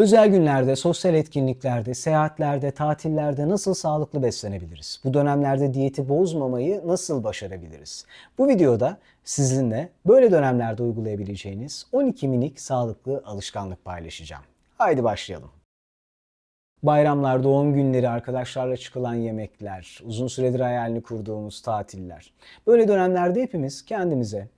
Özel günlerde, sosyal etkinliklerde, seyahatlerde, tatillerde nasıl sağlıklı beslenebiliriz? Bu dönemlerde diyeti bozmamayı nasıl başarabiliriz? Bu videoda sizinle böyle dönemlerde uygulayabileceğiniz 12 minik sağlıklı alışkanlık paylaşacağım. Haydi başlayalım. Bayramlar, doğum günleri, arkadaşlarla çıkılan yemekler, uzun süredir hayalini kurduğumuz tatiller. Böyle dönemlerde hepimiz kendimize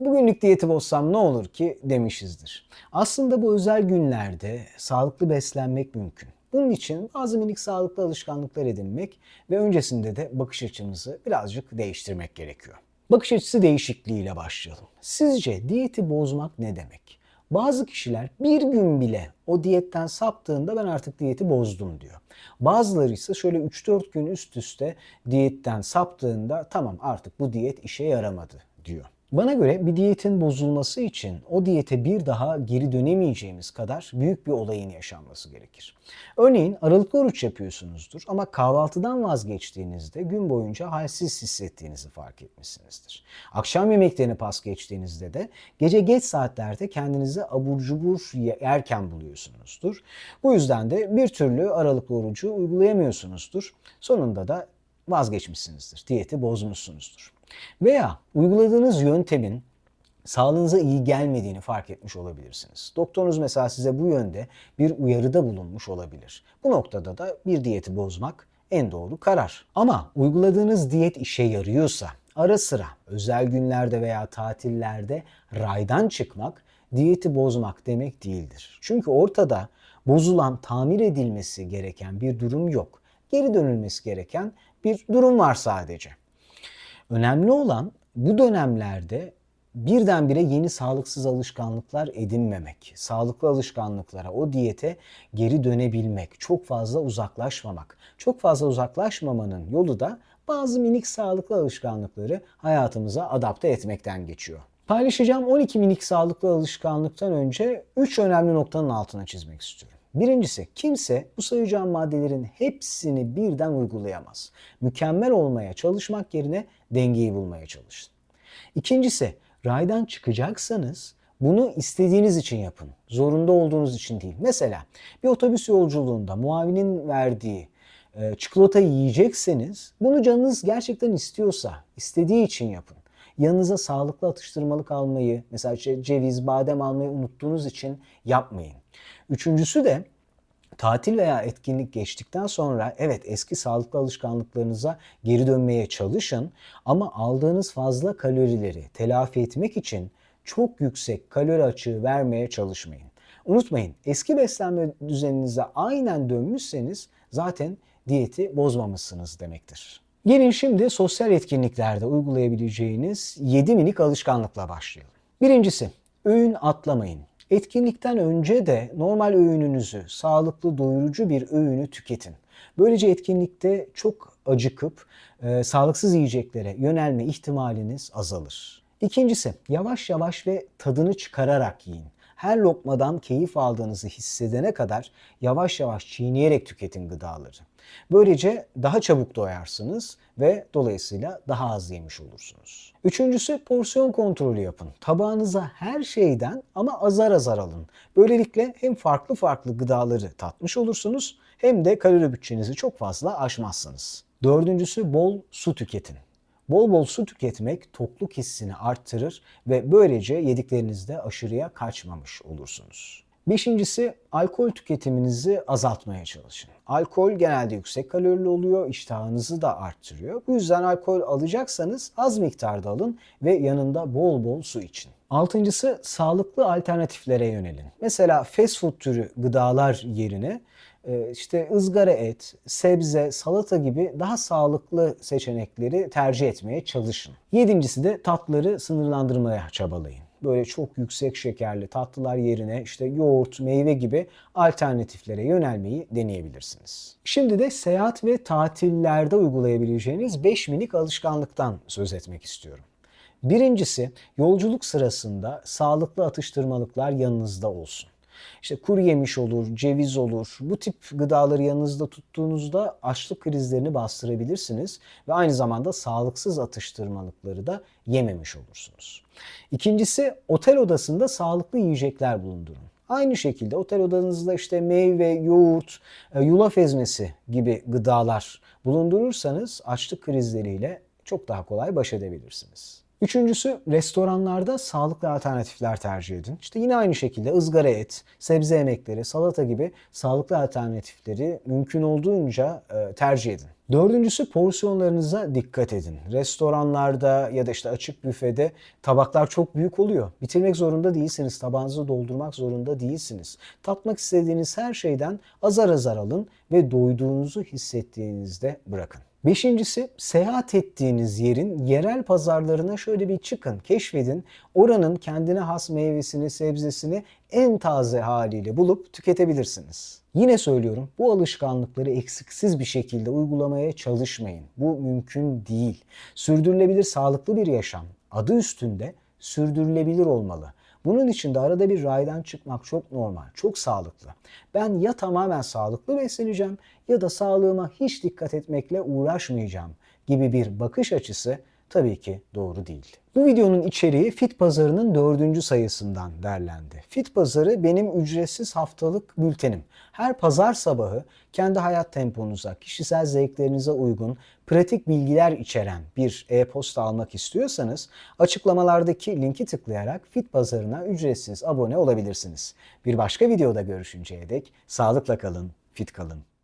bugünlük diyeti bozsam ne olur ki demişizdir. Aslında bu özel günlerde sağlıklı beslenmek mümkün. Bunun için bazı minik sağlıklı alışkanlıklar edinmek ve öncesinde de bakış açımızı birazcık değiştirmek gerekiyor. Bakış açısı değişikliğiyle başlayalım. Sizce diyeti bozmak ne demek? Bazı kişiler bir gün bile o diyetten saptığında ben artık diyeti bozdum diyor. Bazıları ise şöyle 3-4 gün üst üste diyetten saptığında tamam artık bu diyet işe yaramadı diyor. Bana göre bir diyetin bozulması için o diyete bir daha geri dönemeyeceğimiz kadar büyük bir olayın yaşanması gerekir. Örneğin aralıklı oruç yapıyorsunuzdur ama kahvaltıdan vazgeçtiğinizde gün boyunca halsiz hissettiğinizi fark etmişsinizdir. Akşam yemeklerini pas geçtiğinizde de gece geç saatlerde kendinizi abur cubur yerken buluyorsunuzdur. Bu yüzden de bir türlü aralıklı orucu uygulayamıyorsunuzdur. Sonunda da vazgeçmişsinizdir. Diyeti bozmuşsunuzdur. Veya uyguladığınız yöntemin sağlığınıza iyi gelmediğini fark etmiş olabilirsiniz. Doktorunuz mesela size bu yönde bir uyarıda bulunmuş olabilir. Bu noktada da bir diyeti bozmak en doğru karar. Ama uyguladığınız diyet işe yarıyorsa ara sıra özel günlerde veya tatillerde raydan çıkmak diyeti bozmak demek değildir. Çünkü ortada bozulan, tamir edilmesi gereken bir durum yok. Geri dönülmesi gereken bir durum var sadece. Önemli olan bu dönemlerde birdenbire yeni sağlıksız alışkanlıklar edinmemek, sağlıklı alışkanlıklara, o diyete geri dönebilmek, çok fazla uzaklaşmamak. Çok fazla uzaklaşmamanın yolu da bazı minik sağlıklı alışkanlıkları hayatımıza adapte etmekten geçiyor. Paylaşacağım 12 minik sağlıklı alışkanlıktan önce 3 önemli noktanın altına çizmek istiyorum. Birincisi kimse bu sayacağım maddelerin hepsini birden uygulayamaz. Mükemmel olmaya çalışmak yerine dengeyi bulmaya çalışın. İkincisi raydan çıkacaksanız bunu istediğiniz için yapın. Zorunda olduğunuz için değil. Mesela bir otobüs yolculuğunda muavinin verdiği e, çikolata yiyecekseniz bunu canınız gerçekten istiyorsa, istediği için yapın. Yanınıza sağlıklı atıştırmalık almayı, mesela ceviz, badem almayı unuttuğunuz için yapmayın. Üçüncüsü de tatil veya etkinlik geçtikten sonra evet eski sağlıklı alışkanlıklarınıza geri dönmeye çalışın ama aldığınız fazla kalorileri telafi etmek için çok yüksek kalori açığı vermeye çalışmayın. Unutmayın eski beslenme düzeninize aynen dönmüşseniz zaten diyeti bozmamışsınız demektir. Gelin şimdi sosyal etkinliklerde uygulayabileceğiniz 7 minik alışkanlıkla başlayalım. Birincisi öğün atlamayın. Etkinlikten önce de normal öğününüzü, sağlıklı doyurucu bir öğünü tüketin. Böylece etkinlikte çok acıkıp e, sağlıksız yiyeceklere yönelme ihtimaliniz azalır. İkincisi yavaş yavaş ve tadını çıkararak yiyin. Her lokmadan keyif aldığınızı hissedene kadar yavaş yavaş çiğneyerek tüketin gıdaları. Böylece daha çabuk doyarsınız ve dolayısıyla daha az yemiş olursunuz. Üçüncüsü porsiyon kontrolü yapın. Tabağınıza her şeyden ama azar azar alın. Böylelikle hem farklı farklı gıdaları tatmış olursunuz hem de kalori bütçenizi çok fazla aşmazsınız. Dördüncüsü bol su tüketin. Bol bol su tüketmek tokluk hissini arttırır ve böylece yediklerinizde aşırıya kaçmamış olursunuz. Beşincisi alkol tüketiminizi azaltmaya çalışın. Alkol genelde yüksek kalorili oluyor, iştahınızı da arttırıyor. Bu yüzden alkol alacaksanız az miktarda alın ve yanında bol bol su için. Altıncısı sağlıklı alternatiflere yönelin. Mesela fast food türü gıdalar yerine işte ızgara et, sebze, salata gibi daha sağlıklı seçenekleri tercih etmeye çalışın. Yedincisi de tatları sınırlandırmaya çabalayın böyle çok yüksek şekerli tatlılar yerine işte yoğurt, meyve gibi alternatiflere yönelmeyi deneyebilirsiniz. Şimdi de seyahat ve tatillerde uygulayabileceğiniz 5 minik alışkanlıktan söz etmek istiyorum. Birincisi yolculuk sırasında sağlıklı atıştırmalıklar yanınızda olsun. İşte kuru yemiş olur, ceviz olur. Bu tip gıdaları yanınızda tuttuğunuzda açlık krizlerini bastırabilirsiniz ve aynı zamanda sağlıksız atıştırmalıkları da yememiş olursunuz. İkincisi otel odasında sağlıklı yiyecekler bulundurun. Aynı şekilde otel odanızda işte meyve, yoğurt, e, yulaf ezmesi gibi gıdalar bulundurursanız açlık krizleriyle çok daha kolay baş edebilirsiniz. Üçüncüsü restoranlarda sağlıklı alternatifler tercih edin. İşte yine aynı şekilde ızgara et, sebze yemekleri, salata gibi sağlıklı alternatifleri mümkün olduğunca e, tercih edin. Dördüncüsü porsiyonlarınıza dikkat edin. Restoranlarda ya da işte açık büfede tabaklar çok büyük oluyor. Bitirmek zorunda değilsiniz. Tabağınızı doldurmak zorunda değilsiniz. Tatmak istediğiniz her şeyden azar azar alın ve doyduğunuzu hissettiğinizde bırakın. Beşincisi seyahat ettiğiniz yerin yerel pazarlarına şöyle bir çıkın, keşfedin. Oranın kendine has meyvesini, sebzesini en taze haliyle bulup tüketebilirsiniz. Yine söylüyorum bu alışkanlıkları eksiksiz bir şekilde uygulamaya çalışmayın. Bu mümkün değil. Sürdürülebilir sağlıklı bir yaşam adı üstünde sürdürülebilir olmalı. Bunun için de arada bir raydan çıkmak çok normal, çok sağlıklı. Ben ya tamamen sağlıklı besleneceğim ya da sağlığıma hiç dikkat etmekle uğraşmayacağım gibi bir bakış açısı tabii ki doğru değil. Bu videonun içeriği Fit Pazarı'nın dördüncü sayısından derlendi. Fit Pazarı benim ücretsiz haftalık bültenim. Her pazar sabahı kendi hayat temponuza, kişisel zevklerinize uygun pratik bilgiler içeren bir e-posta almak istiyorsanız açıklamalardaki linki tıklayarak Fit Pazarı'na ücretsiz abone olabilirsiniz. Bir başka videoda görüşünceye dek sağlıkla kalın, fit kalın.